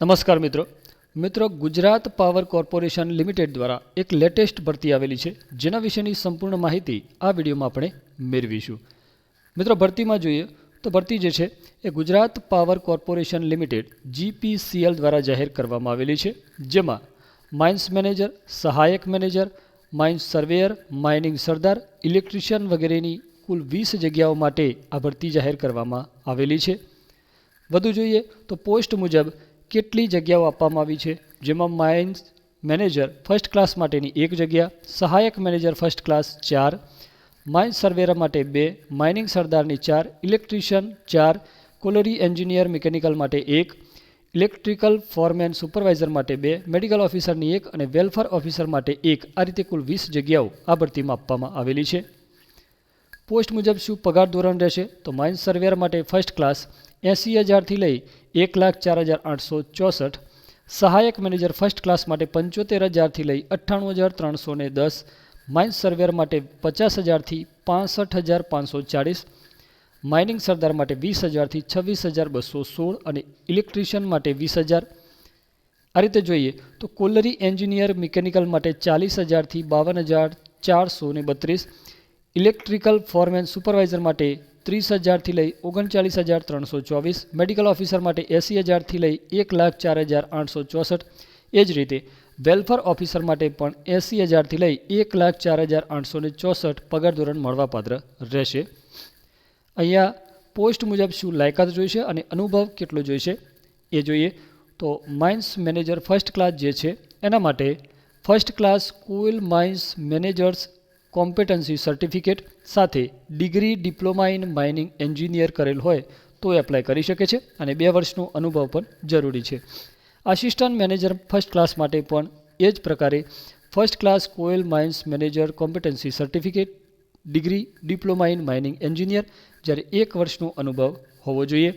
નમસ્કાર મિત્રો. મિત્રો, ગુજરાત પાવર કોર્પોરેશન લિમિટેડ દ્વારા એક લેટેસ્ટ ભરતી આવેલી છે, જેના વિશેની સંપૂર્ણ માહિતી આ વિડીયોમાં આપણે મેળવીશું. મિત્રો, ભરતીમાં જોઈએ તો ભરતી જે છે, એ Gujarat power corporation limited GPCL દ્વારા જાહેર કરવામાં આવેલી છે, જેમાં માઇન્સ મેનેજર, સહાયક મેનેજર, માઇન્સ સર્વેયર, માઇનિંગ સરદાર, ઇલેક્ટ્રિશિયન વગેરેની કુલ વીસ જગ્યાઓ માટે આ ભરતી જાહેર કરવામાં આવેલી છે. વધુ જોઈએ તો પોસ્ટ મુજબ કેટલી જગ્યાઓ આપવામાં આવી છે? જેમાં માઇન્સ મેનેજર ફર્સ્ટ ક્લાસ માટેની એક જગ્યા, સહાયક મેનેજર ફર્સ્ટ ક્લાસ ચાર માઇન્સ સર્વેરા માટે બે માઇનિંગ સરદારની ચાર ઇલેક્ટ્રિશિયન ચાર કોલરી એન્જિનિયર મિકેનિકલ માટે એક ઇલેક્ટ્રિકલ ફોરમેન સુપરવાઇઝર માટે બે મેડિકલ ઓફિસરની એક અને વેલફેર ઓફિસર માટે એક. આ રીતે કુલ વીસ જગ્યાઓ આ ભરતીમાં આપવામાં આવેલી છે. પોસ્ટ મુજબ શું પગાર ધોરણ રહેશે? તો માઇન્સ સર્વેયર માટે ફર્સ્ટ ક્લાસ એંસી હજારથી લઈ એક લાખ ચાર હજાર આઠસો ચોસઠ. સહાયક મેનેજર ફર્સ્ટ ક્લાસ માટે પંચોતેર હજારથી લઈ અઠ્ઠાણું હજાર ત્રણસો ને દસ. માઇન્સ સર્વેયર માટે પચાસ હજારથી પાસઠ હજાર પાંચસો ચાળીસ. માઇનિંગ સરદાર માટે વીસ હજારથી છવ્વીસ હજાર બસો સોળ અને ઇલેક્ટ્રિશિયન માટે વીસ હજાર. આ રીતે જોઈએ તો કોલરી એન્જિનિયર મિકેનિકલ માટે ચાલીસ હજારથી બાવન હજાર ચારસો ને બત્રીસ. ઇલેક્ટ્રિકલ ફોરમેન સુપરવાઇઝર માટે ત્રીસ હજારથી લઈ ઓગણચાલીસ હજાર ત્રણસો ચોવીસ, મેડિકલ ઓફિસર માટે એંસી હજારથી લઈ એક લાખ ચાર હજાર આઠસો ચોસઠ. એ જ રીતે વેલફેર ઓફિસર માટે પણ એંસી હજારથી લઈ એક લાખ ચાર હજાર આઠસો ને ચોસઠ પગાર ધોરણ મળવાપાત્ર રહેશે. અહીંયા પોસ્ટ મુજબ શું લાયકાત જોઈશે અને અનુભવ કેટલો જોઈશે એ જોઈએ. તો માઇન્સ મેનેજર ફર્સ્ટ ક્લાસ જે છે, એના માટે first class coal mines managers competency certificate સાથે degree diploma in mining engineer કરેલ હોય તો એપ્લાય કરી શકે છે અને બે વર્ષનો અનુભવ પણ જરૂરી છે. આસિસ્ટન્ટ મેનેજર ફર્સ્ટ ક્લાસ માટે પણ એ જ પ્રકારે first class coal mines manager competency certificate degree diploma in mining engineer જ્યારે એક વર્ષનો અનુભવ હોવો જોઈએ.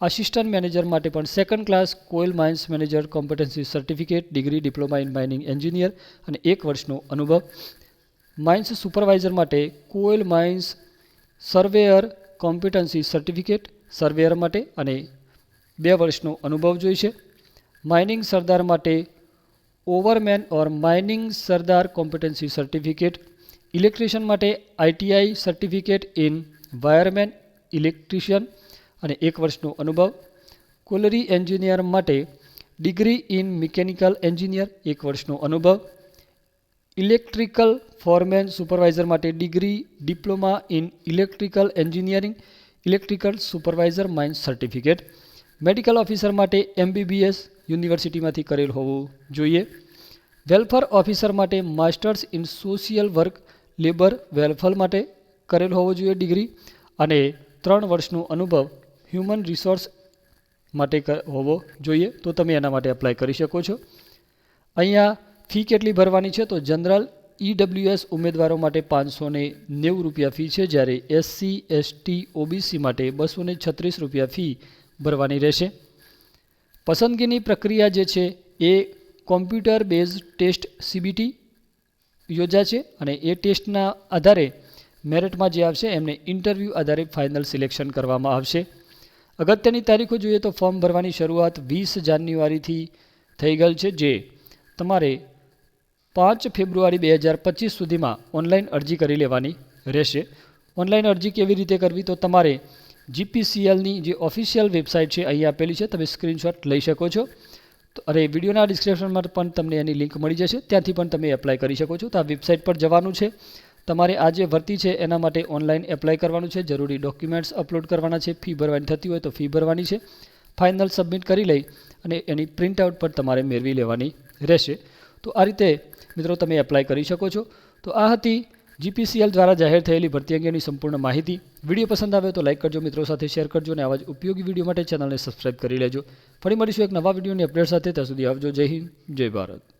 આસિસ્ટન્ટ મેનેજર માટે પણ second class coal mines manager competency certificate degree diploma in mining engineer અને એક વર્ષનો અનુભવ. માઇન્સ સુપરવાઇઝર માટે coal mines surveyor competency certificate surveyor માટે અને બે વર્ષનો અનુભવ જોઈશે. માઇનિંગ સરદાર માટે overman or mining Sardar competency certificate electrician માટે ITI certificate in wireman electrician અને એક વર્ષનો અનુભવ. કોલરી એન્જિનિયર માટે ડિગ્રી ઇન મિકેનિકલ એન્જિનિયર એક વર્ષનો અનુભવ. ઇલેક્ટ્રિકલ ફોરમેન સુપરવાઇઝર માટે degree, diploma in electrical engineering, electrical supervisor mines certificate. Medical officer માટે એમબીબીએસ યુનિવર્સિટીમાંથી કરેલ હોવું જોઈએ. વેલફેર ઓફિસર માટે masters in social work, labour, welfare માટે કરેલ હોવો જોઈએ ડિગ્રી. અને ત્રણ વર્ષનો અનુભવ હ્યુમન રિસોર્સ માટે હોવો જોઈએ. તો તમે એના માટે એપ્લાય કરી શકો છો. અહીંયા ફી કેટલી ભરવાની છે? તો જનરલ ઈડબ્લ્યુએસ ઉમેદવારો માટે પાંચસો ને નેવું રૂપિયા ફી છે, જ્યારે એસસી એસટી ઓબીસી માટે બસો ને છત્રીસ રૂપિયા ફી ભરવાની રહેશે. પસંદગીની પ્રક્રિયા જે છે, એ કોમ્પ્યુટર બેઝ ટેસ્ટ સીબીટી યોજાશે અને એ ટેસ્ટના આધારે મેરિટમાં જે આવશે, એમને ઇન્ટરવ્યૂ આધારે ફાઇનલ સિલેક્શન કરવામાં આવશે. અગત્યની તારીખો જોઈએ તો ફોર્મ ભરવાની શરૂઆત વીસ જાન્યુઆરીથી થઈ ગયેલ છે, જે તમારે પાંચ ફેબ્રુઆરી બે હજાર પચીસ સુધીમાં ઓનલાઈન અરજી કરી લેવાની રહેશે. ઓનલાઈન અરજી કેવી રીતે કરવી તો તમારે જીપીસીએલની જે ઓફિશિયલ વેબસાઇટ છે અહીં આપેલી છે, તમે સ્ક્રીનશોટ લઈ શકો છો. તો અરે, વિડીયોના ડિસ્ક્રિપ્શનમાં પણ તમને એની લિંક મળી જશે, ત્યાંથી પણ તમે એપ્લાય કરી શકો છો. તો આ વેબસાઇટ પર જવાનું છે. તમારે આ જે ભરતી છે એના માટે ઓનલાઈન એપ્લાય કરવાનું છે. જરૂરી ડોક્યુમેન્ટ્સ અપલોડ કરવાના છે. ફી ભરવાની થતી હોય તો ફી ભરવાની છે. ફાઇનલ સબમિટ કરી લઈ અને એની પ્રિન્ટઆઉટ પણ તમારે મેળવી લેવાની રહેશે. તો આ રીતે, મિત્રો, તમે એપ્લાય કરી શકો છો. તો આ હતી જીપીસીએલ દ્વારા જાહેર થયેલી ભરતી અંગેની સંપૂર્ણ માહિતી. વીડિયો પસંદ આવે તો લાઇક કરજો, મિત્રો, સાથે શેર કરજો અને આવા જ ઉપયોગી વીડિયો માટે ચેનલને સબસ્ક્રાઇબ કરી લેજો. ફરી મળીશું એક નવા વિડીયોની અપડેટ સાથે. ત્યાં સુધી આવજો. જય હિન્દ, જય ભારત.